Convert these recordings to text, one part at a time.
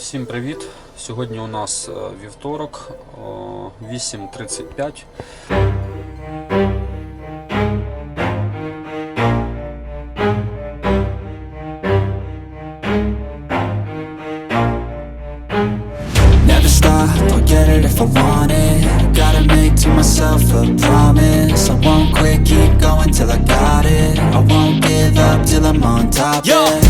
Всім привіт! Сьогодні у нас е, вівторок, 8.35. Never stop, I'll get it if I want it Gotta make to myself a promise I won't quit, keep going till I got it I won't give up till I'm on top, Yo,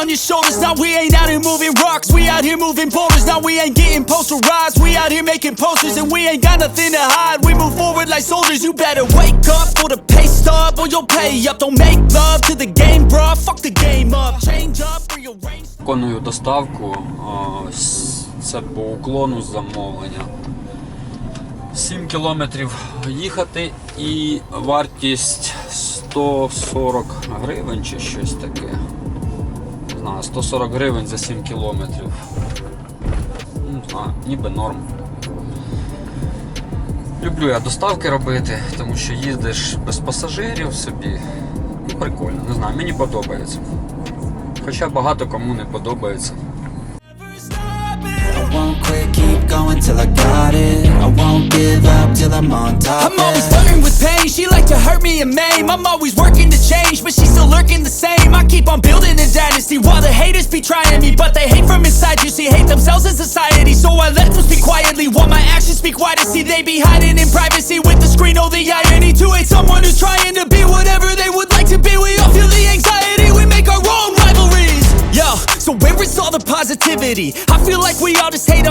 On your shoulders. Now we ain't out here moving rocks. We out here moving boulders. Now we ain't getting posterized. We out here making posters and we ain't got nothing to hide. We move forward like soldiers. You better wake up for the pay stub or you'll pay up. Don't make love to the game, bruh. Fuck the game up. Change up, rearrange. Виконую доставку. о, с- Це по уклону замовлення. 7 кілометрів їхати і вартість 140 гривень чи щось таке. Знаю, 140 гривень за 7 кілометрів. Ну, Не знаю, ніби норм. Люблю я доставки робити, тому що їздиш без пасажирів собі. Ну, прикольно, не знаю, мені подобається. Хоча багато кому не подобається. I won't quit, keep going till I got it I won't give up till I'm on top, maim. I'm always working to change, but she's still lurking the same. I keep on building a dynasty while the haters be trying me, but they hate from inside. You see, hate themselves in society, so I let them speak quietly while my actions speak wider. See, they be hiding in privacy with the screen. Oh, the irony to hate someone who's trying to be whatever they would like to be. We all feel the anxiety. We make our own rivalries. Yo, so where is all the positivity? I feel like we all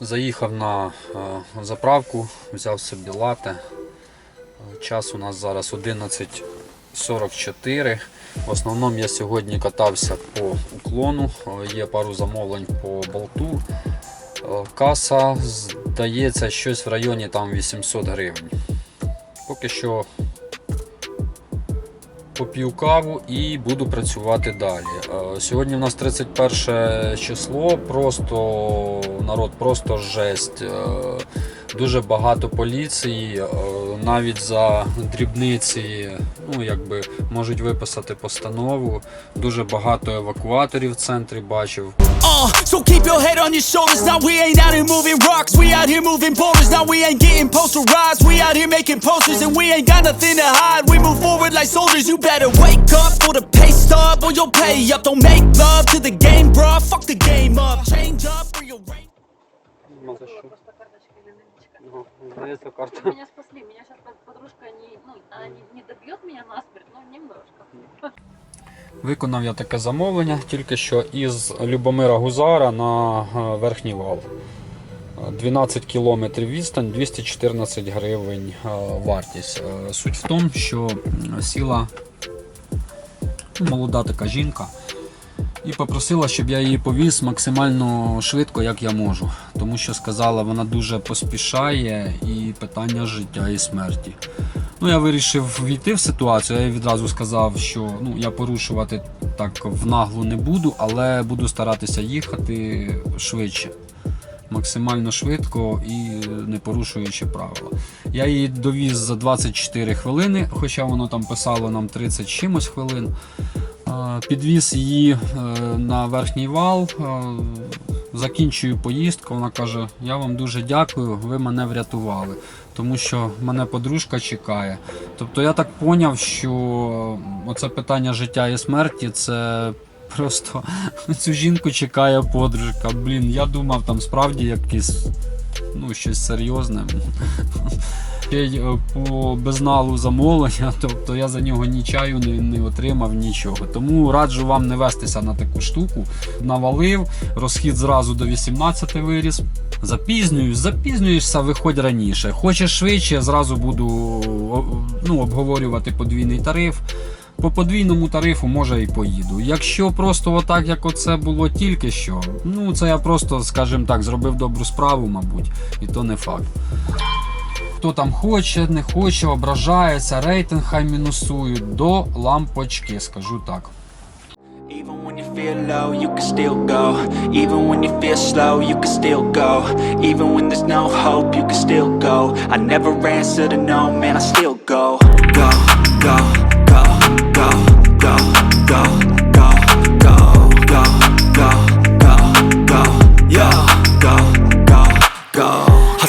Заїхав на е, заправку, взяв собі лате. Час у нас зараз 11.44. В основному я сьогодні катався по уклону. Е, Є пару замовлень по болту. Е, Каса здається щось в районі там 800 гривень. Поки що поп'ю каву і буду працювати далі. Е, Сьогодні у нас 31 число, просто народ, просто жесть. Е, Дуже багато поліції, е, навіть за дрібниці, ну якби можуть виписати постанову. Дуже багато евакуаторів в центрі бачив. Uh. Change up, rearrange. Карточкой или. Меня спасли, меня сейчас подружка не, ну, она не, не добьет меня насмерть, но немножко. Виконав я таке замовлення тільки що із Любомира Гузара на е, верхній вал. Е, 12 кілометрів відстань, 214 гривень е, вартість. Е, Суть в тому, що сіла молода така жінка і попросила, щоб я її повіз максимально швидко, як я можу. Тому що сказала, вона дуже поспішає і питання життя і смерті. Ну, я вирішив війти в ситуацію. Я їй відразу сказав, що ну, я порушувати так в наглу не буду, але буду старатися їхати швидше. Максимально швидко і не порушуючи правила. Я її довіз за 24 хвилини, хоча воно там писало нам 30 чимось хвилин. Підвіз її е, на верхній вал, е, закінчую поїздку. Вона каже: Я вам дуже дякую, ви мене врятували, тому що мене подружка чекає. Тобто я так поняв, що оце питання життя і смерті це. Просто цю жінку чекає подружка. Блін, я думав, там справді якесь ну, щось серйозне. Ще по безналу замовлення, тобто я за нього ні чаю не, не отримав, нічого. Тому раджу вам не вестися на таку штуку. Навалив, розхід зразу до 18 виріс. Запізнююсь, запізнюєшся, виходь раніше. Хочеш швидше, зразу буду ну, обговорювати подвійний тариф. По подвійному тарифу може і поїду. Якщо просто отак, як оце було тільки що, ну це я просто, скажімо так, зробив добру справу, мабуть, і то не факт. Хто там хоче, не хоче, ображається, рейтинг хай мінусують до лампочки, скажу так. Even when you feel low, you can still go. Even when you feel slow, you can still go. Even when there's no hope, you can still go. I never answer to no, man, I still go. Go, go,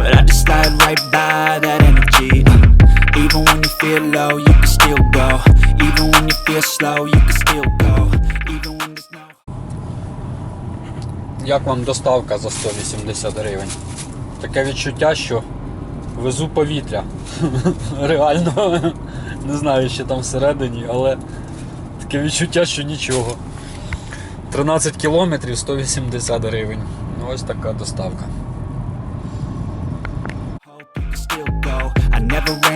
but I just slide right by that energy. Uh, even when you feel low, you can still go. Even when you feel slow, you can still go. Even when there's no. Як вам доставка за 180 гривень? Таке відчуття, що везу повітря. Реально. Не знаю, що там всередині, але таке відчуття, що нічого. 13 кілометрів 180 гривень. Ну, Ось така доставка.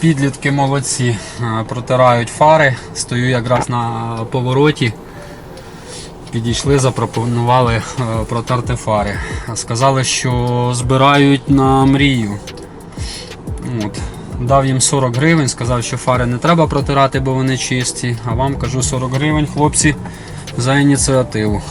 Підлітки молодці, е, протирають фари. Стою якраз на повороті. Підійшли, запропонували е, протерти фари. Сказали, що збирають на мрію. От. Дав їм 40 гривень, сказав, що фари не треба протирати, бо вони чисті. А вам кажу 40 гривень, хлопці, за ініціативу.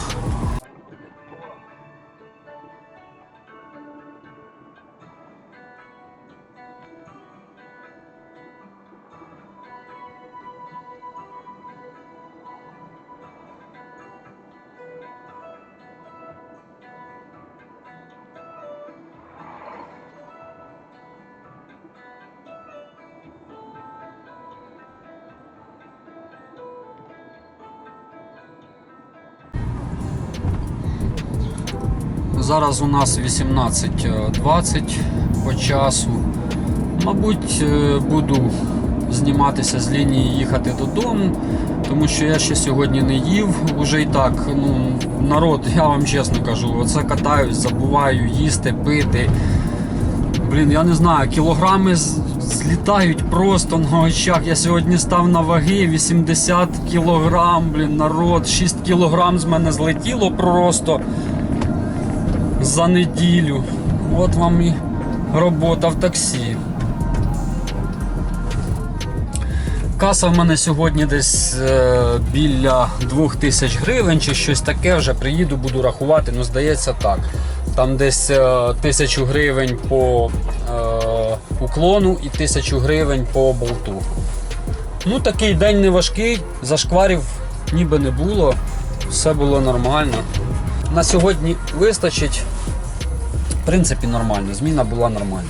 Зараз у нас 18.20 по часу. Мабуть, е, буду зніматися з лінії їхати додому, тому що я ще сьогодні не їв. Уже і так, ну, народ, я вам чесно кажу, оце катаюсь, забуваю їсти, пити. Блін, я не знаю, кілограми злітають просто на очах. Я сьогодні став на ваги 80 кілограм, блін, народ, 6 кілограм з мене злетіло просто за неділю. От вам і робота в таксі. Каса в мене сьогодні десь е, біля 2000 гривень чи щось таке. Вже приїду, буду рахувати. Ну, здається, так. Там десь е, 1000 гривень по е, уклону і 1000 гривень по болту. Ну, такий день не важкий, зашкварів ніби не було, все було нормально. На сьогодні вистачить. В принципі, нормально. Зміна була нормальна.